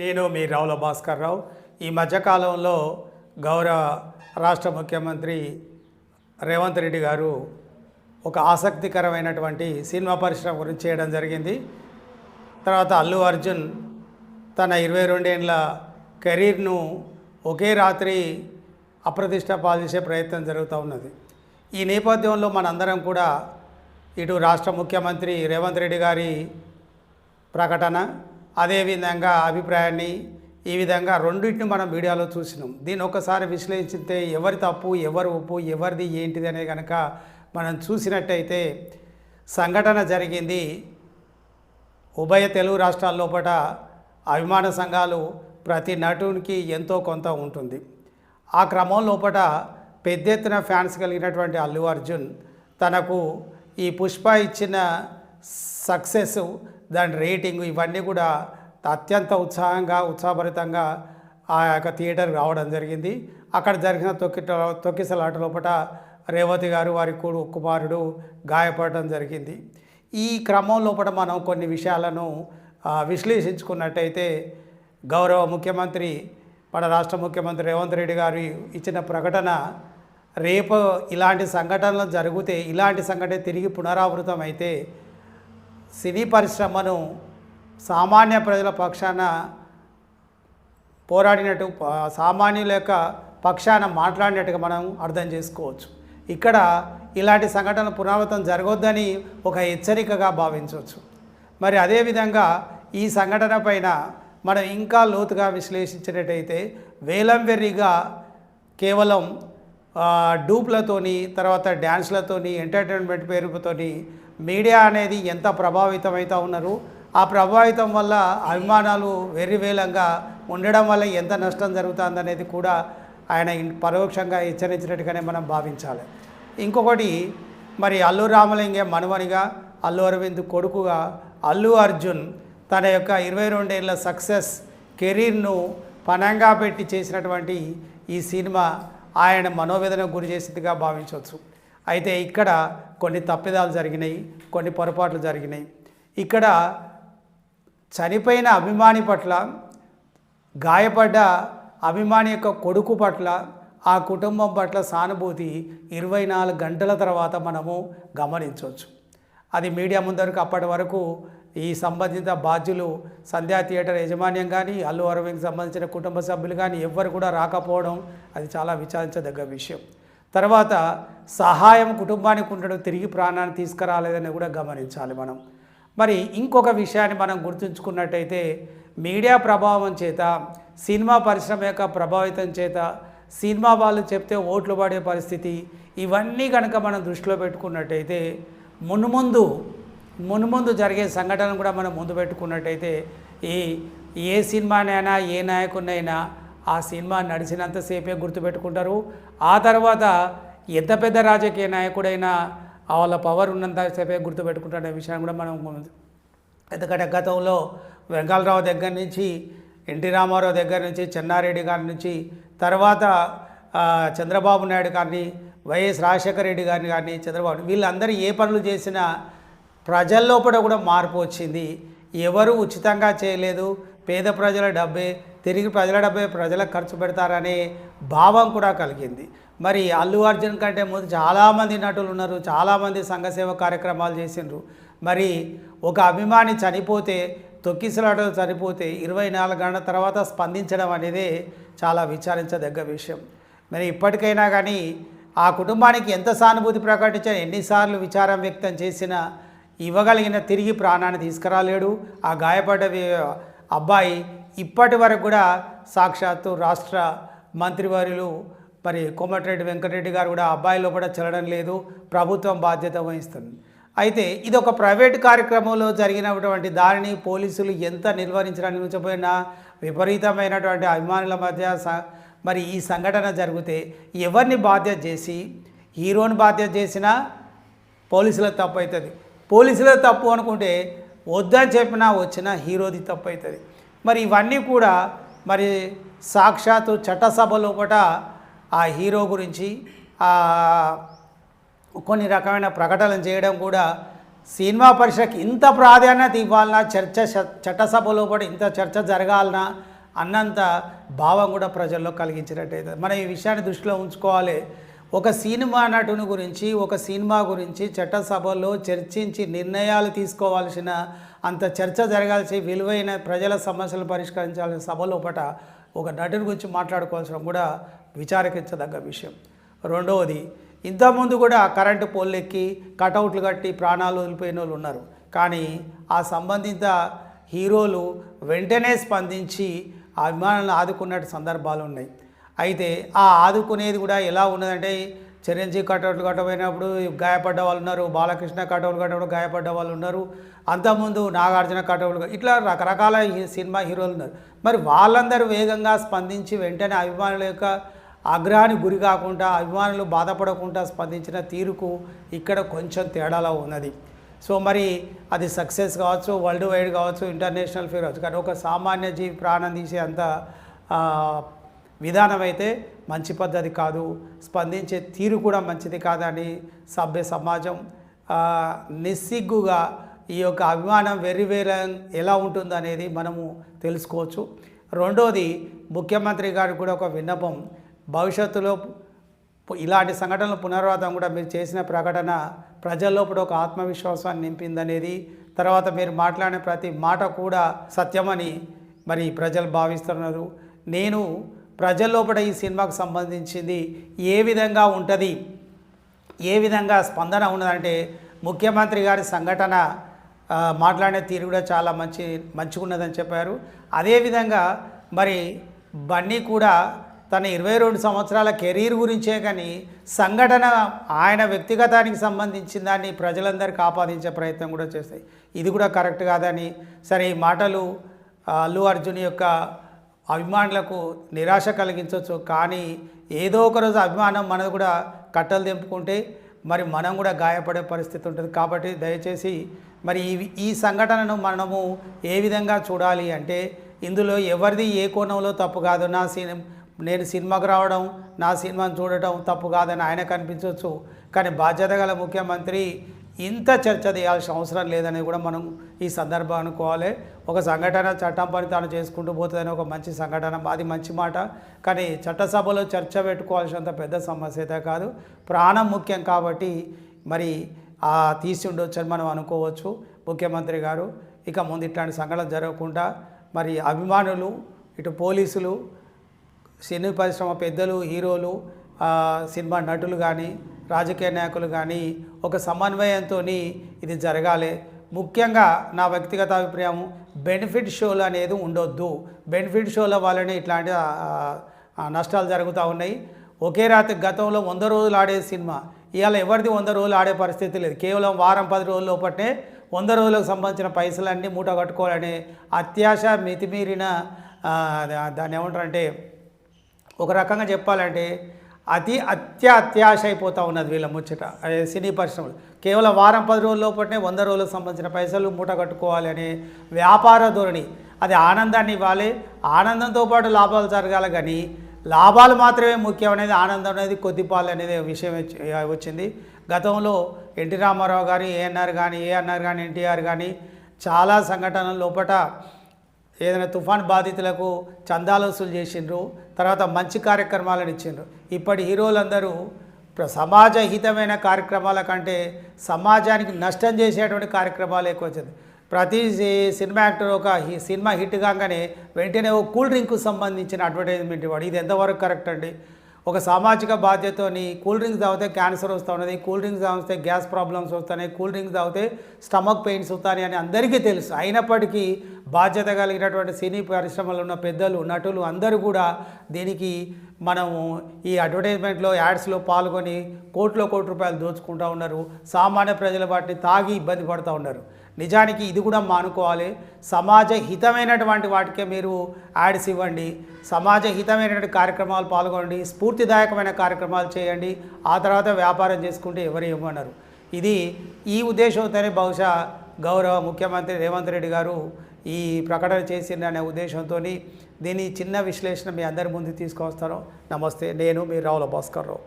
నేను మీ రావుల భాస్కర్ రావు. ఈ మధ్యకాలంలో గౌరవ రాష్ట్ర ముఖ్యమంత్రి రేవంత్ రెడ్డి గారు ఒక ఆసక్తికరమైనటువంటి సినిమా పరిశ్రమ గురించి చేయడం జరిగింది. తర్వాత అల్లు అర్జున్ తన ఇరవై రెండేండ్ల కెరీర్ను ఒకే రాత్రి అప్రతిష్ట పాల్చేసే ప్రయత్నం జరుగుతూ ఉన్నది. ఈ నేపథ్యంలో మనందరం కూడా ఇటు రాష్ట్ర ముఖ్యమంత్రి రేవంత్ రెడ్డి గారి ప్రకటన అదేవిధంగా అభిప్రాయాన్ని ఈ విధంగా రెండింటిని మనం మీడియాలో చూసినాం. దీన్ని ఒకసారి విశ్లేషిస్తే ఎవరి తప్పు ఎవరు ఒప్పు ఎవరిది ఏంటిది అనేది కనుక మనం చూసినట్టయితే సంఘటన జరిగింది. ఉభయ తెలుగు రాష్ట్రాల లోపల అభిమాన సంఘాలు ప్రతి నటునికి ఎంతో కొంత ఉంటుంది. ఆ క్రమం లోపల పెద్ద ఎత్తున ఫ్యాన్స్ కలిగినటువంటి అల్లు అర్జున్ తనకు ఈ పుష్ప ఇచ్చిన సక్సెస్ దాని రేటింగ్ ఇవన్నీ కూడా అత్యంత ఉత్సాహంగా ఉత్సాహభరితంగా ఆ యొక్క థియేటర్ రావడం జరిగింది. అక్కడ జరిగిన తొక్కి తొక్కిసలాట లోపల రేవతి గారు వారి కుడు కుమారుడు గాయపడడం జరిగింది. ఈ క్రమం లోపల మనం కొన్ని విషయాలను విశ్లేషించుకున్నట్టయితే గౌరవ ముఖ్యమంత్రి మన రాష్ట్ర ముఖ్యమంత్రి రేవంత్ రెడ్డి గారు ఇచ్చిన ప్రకటన రేపు ఇలాంటి సంఘటనలు జరిగితే ఇలాంటి సంఘటన తిరిగి పునరావృతం అయితే సినీ పరిశ్రమను సామాన్య ప్రజల పక్షాన పోరాడినట్టు సామాన్యుల యొక్క పక్షాన మాట్లాడినట్టుగా మనం అర్థం చేసుకోవచ్చు. ఇక్కడ ఇలాంటి సంఘటనలు పునరావృతం జరగొద్దని ఒక హెచ్చరికగా భావించవచ్చు. మరి అదేవిధంగా ఈ సంఘటన పైన మనం ఇంకా లోతుగా విశ్లేషించినట్టయితే వేలం వెర్రిగా కేవలం డూప్లతోని తర్వాత డ్యాన్స్లతోని ఎంటర్టైన్మెంట్ పేరుతోని మీడియా అనేది ఎంత ప్రభావితమవుతూ ఉన్నారు? ఆ ప్రభావితం వల్ల అభిమానాలు వెర్రివేలంగా ఉండడం వల్ల ఎంత నష్టం జరుగుతుందనేది కూడా ఆయన పరోక్షంగా హెచ్చరించినట్టుగానే మనం భావించాలి. ఇంకొకటి మరి అల్లు రామలింగే మనవనిగా అల్లు అరవింద్ కొడుకుగా అల్లు అర్జున్ తన యొక్క ఇరవై రెండేళ్ళ సక్సెస్ కెరీర్ను పనంగా పెట్టి చేసినటువంటి ఈ సినిమా ఆయన మనోవేదనకు గురి చేసిందిగా భావించవచ్చు. అయితే ఇక్కడ కొన్ని తప్పిదాలు జరిగినాయి కొన్ని పొరపాట్లు జరిగినాయి. ఇక్కడ చనిపోయిన అభిమాని పట్ల గాయపడ్డ అభిమాని యొక్క కొడుకు పట్ల ఆ కుటుంబం పట్ల సానుభూతి ఇరవై నాలుగు గంటల తర్వాత మనము గమనించవచ్చు. అది మీడియా ముందరకు అప్పటి వరకు ఈ సంబంధిత బాధ్యులు సంధ్యా థియేటర్ యజమాన్యం కానీ అల్లు అరవింద్కి సంబంధించిన కుటుంబ సభ్యులు కానీ ఎవ్వరు కూడా రాకపోవడం అది చాలా విచారించదగ్గ విషయం. తర్వాత సహాయం కుటుంబానికి ఉండడం తిరిగి ప్రాణాన్ని తీసుకురాలేదని కూడా గమనించాలి మనం. మరి ఇంకొక విషయాన్ని మనం గుర్తుంచుకున్నట్టయితే మీడియా ప్రభావం చేత సినిమా పరిశ్రమ యొక్క ప్రభావితం చేత సినిమా వాళ్ళు చెప్తే ఓట్లు పడే పరిస్థితి ఇవన్నీ కనుక మనం దృష్టిలో పెట్టుకున్నట్టయితే మున్ముందు మున్ముందు జరిగే సంఘటన కూడా మనం ముందు పెట్టుకున్నట్టయితే ఈ ఏ సినిమానైనా ఏ నాయకుడినైనా ఆ సినిమా నడిచినంతసేపే గుర్తుపెట్టుకుంటారు. ఆ తర్వాత ఎంత పెద్ద రాజకీయ నాయకుడైనా వాళ్ళ పవర్ ఉన్నంతసేపే గుర్తుపెట్టుకుంటారు అనే విషయాన్ని కూడా మనం ఎందుకంటే గతంలో వెంకలరావు దగ్గర నుంచి ఎన్టీ రామారావు దగ్గర నుంచి చెన్నారెడ్డి గారి నుంచి తర్వాత చంద్రబాబు నాయుడు గారిని వైఎస్ రాజశేఖర రెడ్డి గారిని కానీ చంద్రబాబు వీళ్ళందరూ ఏ పనులు చేసినా ప్రజల్లోపల కూడా మార్పు వచ్చింది. ఎవరు ఉచితంగా చేయలేదు. పేద ప్రజల డబ్బే తిరిగి ప్రజల డబ్బే ప్రజలకు ఖర్చు పెడతారనే భావం కూడా కలిగింది. మరి అల్లు అర్జున్ కంటే ముందు చాలామంది నటులు ఉన్నారు చాలామంది సంఘసేవ కార్యక్రమాలు చేసిండ్రు. మరి ఒక అభిమాని చనిపోతే తొక్కిసలాటలు చనిపోతే ఇరవై నాలుగు గంటల తర్వాత స్పందించడం అనేది చాలా విచారించదగ్గ విషయం. మరి ఇప్పటికైనా కానీ ఆ కుటుంబానికి ఎంత సానుభూతి ప్రకటించినా ఎన్నిసార్లు విచారం వ్యక్తం చేసినా ఇవ్వగలిగిన తిరిగి ప్రాణాన్ని తీసుకురాలేడు. ఆ గాయపడ్డ అబ్బాయి ఇప్పటి వరకు కూడా సాక్షాత్తు రాష్ట్ర మంత్రివర్యులు మరి కోమటిరెడ్డి వెంకటరెడ్డి గారు కూడా అబ్బాయిలో కూడా చెల్లడం లేదు ప్రభుత్వం బాధ్యత వహిస్తుంది. అయితే ఇది ఒక ప్రైవేట్ కార్యక్రమంలో జరిగినటువంటి దానిని పోలీసులు ఎంత నిర్వహించడానికి ఉంచబోయినా విపరీతమైనటువంటి అభిమానుల మధ్య స- మరి ఈ సంఘటన జరిగితే ఎవరిని బాధ్యత చేసి హీరోని బాధ్యత చేసినా పోలీసుల తప్పు అవుతుంది. పోలీసుల తప్పు అనుకుంటే వద్దని చెప్పినా వచ్చిన హీరోది తప్పు అవుతుంది. మరి ఇవన్నీ కూడా మరి సాక్షాత్తు చట్టసభ లోపట ఆ హీరో గురించి కొన్ని రకమైన ప్రకటనలు చేయడం కూడా సినిమా పరిశ్రమకి ఇంత ప్రాధాన్యత ఇవ్వాలన్నా చర్చ చ- చట్టసభలో కూడా ఇంత చర్చ జరగాలనా అన్నంత భావం కూడా ప్రజల్లో కలిగించినట్టయితే మనం ఈ విషయాన్ని దృష్టిలో ఉంచుకోవాలి. ఒక సినిమా నటుని గురించి ఒక సినిమా గురించి చట్టసభలో చర్చించి నిర్ణయాలు తీసుకోవాల్సిన అంత చర్చ జరగాల్సి విలువైన ప్రజల సమస్యలు పరిష్కరించాల్సిన సభలోపట ఒక నటుని గురించి మాట్లాడుకోవాల్సిన కూడా విచారకించదగ్గ విషయం. రెండవది ఇంతకుముందు కూడా కరెంటు పోల్లెక్కి కటౌట్లు కట్టి ప్రాణాలు వదిలిపోయిన వాళ్ళు ఉన్నారు. కానీ ఆ సంబంధిత హీరోలు వెంటనే స్పందించి ఆ అభిమానులను ఆదుకున్న సందర్భాలు ఉన్నాయి. అయితే ఆ ఆదుకునేది కూడా ఎలా ఉన్నదంటే చిరంజీవి కటౌట్లు కట్టబోయినప్పుడు గాయపడ్డ వాళ్ళు ఉన్నారు బాలకృష్ణ కటౌట్లు కట్టడం గాయపడ్డ వాళ్ళు ఉన్నారు అంతకుముందు నాగార్జున కటౌట్లు ఇట్లా రకరకాల సినిమా హీరోలు ఉన్నారు. మరి వాళ్ళందరూ వేగంగా స్పందించి వెంటనే అభిమానుల యొక్క ఆగ్రహానికి గురి కాకుండా అభిమానులు బాధపడకుండా స్పందించిన తీరుకు ఇక్కడ కొంచెం తేడాలో ఉన్నది. సో మరి అది సక్సెస్ కావచ్చు వరల్డ్ వైడ్ కావచ్చు ఇంటర్నేషనల్ ఫేర్ కావచ్చు కానీ ఒక సామాన్య జీవి ప్రాణం తీసే అంత విధానం అయితే మంచి పద్ధతి కాదు. స్పందించే తీరు కూడా మంచిది కాదని సభ్య సమాజం నిస్సిగ్గుగా ఈ యొక్క అభిమానం వెర్రివేర ఎలా ఉంటుందనేది మనము తెలుసుకోవచ్చు. రెండోది ముఖ్యమంత్రి గారికి కూడా ఒక విన్నపం. భవిష్యత్తులో ఇలాంటి సంఘటనలు పునరావృతం కూడా మీరు చేసిన ప్రకటన ప్రజల్లోపల ఒక ఆత్మవిశ్వాసాన్ని నింపిందనేది. తర్వాత మీరు మాట్లాడిన ప్రతి మాట కూడా సత్యమని మరి ప్రజలు భావిస్తున్నారు. నేను ప్రజల్లోపల ఈ సినిమాకు సంబంధించింది ఏ విధంగా ఉంటుంది? ఏ విధంగా స్పందన ఉన్నదంటే ముఖ్యమంత్రి గారి సంఘటన మాట్లాడే తీరు కూడా చాలా మంచి మంచిగా ఉన్నదని చెప్పారు అదేవిధంగా మరి బన్నీ కూడా తన ఇరవై రెండు సంవత్సరాల కెరీర్ గురించే కానీ సంఘటన ఆయన వ్యక్తిగతానికి సంబంధించిన దాన్ని ప్రజలందరికీ ఆపాదించే ప్రయత్నం కూడా చేస్తాయి. ఇది కూడా కరెక్ట్ కాదని సరే ఈ మాటలు అల్లు అర్జున్ యొక్క అభిమానులకు నిరాశ కలిగించవచ్చు. కానీ ఏదో ఒక రోజు అభిమానం మనది కూడా కట్టలు తెంపుకుంటే మరి మనం కూడా గాయపడే పరిస్థితి ఉంటుంది. కాబట్టి దయచేసి మరి ఈ ఈ సంఘటనను మనము ఏ విధంగా చూడాలి అంటే ఇందులో ఎవరిది ఏ కోణంలో తప్పు కాదు. నా సినిమా నేను సినిమాకు రావడం నా సినిమాను చూడటం తప్పు కాదని ఆయన కనిపించవచ్చు కానీ బాధ్యత గల ముఖ్యమంత్రి ఇంత చర్చ చేయాల్సిన అవసరం లేదని కూడా మనం ఈ సందర్భం అనుకోవాలి. ఒక సంఘటన చట్టం పని తాను చేసుకుంటూ పోతుందని ఒక మంచి సంఘటన అది మంచి మాట. కానీ చట్టసభలో చర్చ పెట్టుకోవాల్సినంత పెద్ద సమస్య అయితే కాదు. ప్రాణం ముఖ్యం కాబట్టి మరి ఆ తీసి ఉండొచ్చని మనం అనుకోవచ్చు. ముఖ్యమంత్రి గారు ఇక ముందు ఇట్లాంటి సంఘటన జరగకుండా మరి అభిమానులు ఇటు పోలీసులు సినీ పరిశ్రమ పెద్దలు హీరోలు సినిమా నటులు కానీ రాజకీయ నాయకులు కానీ ఒక సమన్వయంతో ఇది జరగాలి. ముఖ్యంగా నా వ్యక్తిగత అభిప్రాయం బెనిఫిట్ షోలు అనేది ఉండొద్దు. బెనిఫిట్ షోల వల్లనే ఇట్లాంటి నష్టాలు జరుగుతూ ఉన్నాయి. ఒకే రాత్రి గతంలో వంద రోజులు ఆడే సినిమా. ఇవాళ ఎవరిది వంద రోజులు ఆడే పరిస్థితి లేదు. కేవలం వారం పది రోజుల లోపటే వంద రోజులకు సంబంధించిన పైసలన్నీ మూట కట్టుకోవాలనే అత్యాశ మితిమీరిన దాన్ని ఏమంటారంటే ఒక రకంగా చెప్పాలంటే అతి అత్యాత్యాశ అయిపోతూ ఉన్నది వీళ్ళ ముచ్చట. సినీ పరిశ్రమలు. కేవలం వారం పది రోజుల లోపలనే వంద రోజులకు సంబంధించిన పైసలు మూట కట్టుకోవాలి అనే వ్యాపార ధోరణి. అది ఆనందాన్ని ఇవ్వాలి ఆనందంతో పాటు లాభాలు జరగాలి కానీ లాభాలు మాత్రమే ముఖ్యం అనేది ఆనందం అనేది కొద్దిపాలు అనేది విషయం వచ్చి- వచ్చింది. గతంలో ఎన్టీ రామారావు గారు ఏఎన్ఆర్ కానీ ఏఎన్ఆర్ కానీ ఎన్టీఆర్ కానీ చాలా సంఘటనల లోపట ఏదైనా తుఫాన్ బాధితులకు చందాలు వసూలు చేసిండ్రు తర్వాత మంచి కార్యక్రమాలను ఇచ్చిండ్రు. ఇప్పటి హీరోలందరూ సమాజ హితమైన కార్యక్రమాల కంటే సమాజానికి నష్టం చేసేటువంటి కార్యక్రమాలు ఎక్కువ వచ్చింది. ప్రతి సినిమా యాక్టర్ ఒక సినిమా హిట్ కాగానే వెంటనే ఓ కూల్ డ్రింక్కు సంబంధించిన అడ్వర్టైజ్మెంట్ ఇవ్వడు. ఇది ఎంతవరకు కరెక్ట్ అండి? ఒక సామాజిక బాధ్యతని కూల్ డ్రింక్స్ తాగితే క్యాన్సర్ వస్తూ ఉన్నది కూల్ డ్రింక్స్ తాగితే గ్యాస్ ప్రాబ్లమ్స్ వస్తున్నాయి కూల్ డ్రింక్స్ తాగితే స్టమక్ పెయిన్స్ వస్తాయి అని అందరికీ తెలుసు. అయినప్పటికీ బాధ్యత కలిగినటువంటి సినీ పరిశ్రమలో ఉన్న పెద్దలు నటులు అందరూ కూడా దీనికి మనము ఈ అడ్వర్టైజ్మెంట్లో యాడ్స్లో పాల్గొని కోట్ల కోటి రూపాయలు దోచుకుంటూ ఉన్నారు. సామాన్య ప్రజల వాటిని తాగి ఇబ్బంది పడుతూ ఉన్నారు. నిజానికి ఇది కూడా మానుకోవాలి. సమాజ హితమైనటువంటి వాటికే మీరు యాడ్స్ ఇవ్వండి. సమాజ హితమైనటువంటి కార్యక్రమాలు పాల్గొనండి. స్ఫూర్తిదాయకమైన కార్యక్రమాలు చేయండి. ఆ తర్వాత వ్యాపారం చేసుకుంటే ఎవరు ఇవ్వమన్నారు ఇది ఈ ఉద్దేశంతోనే బహుశా గౌరవ ముఖ్యమంత్రి రేవంత్ రెడ్డి గారు ఈ ప్రకటన చేసిందనే ఉద్దేశంతో దీని చిన్న విశ్లేషణ మీ అందరి ముందు తీసుకొస్తాను. నమస్తే నేను మీ రావుల భాస్కర్ రావు.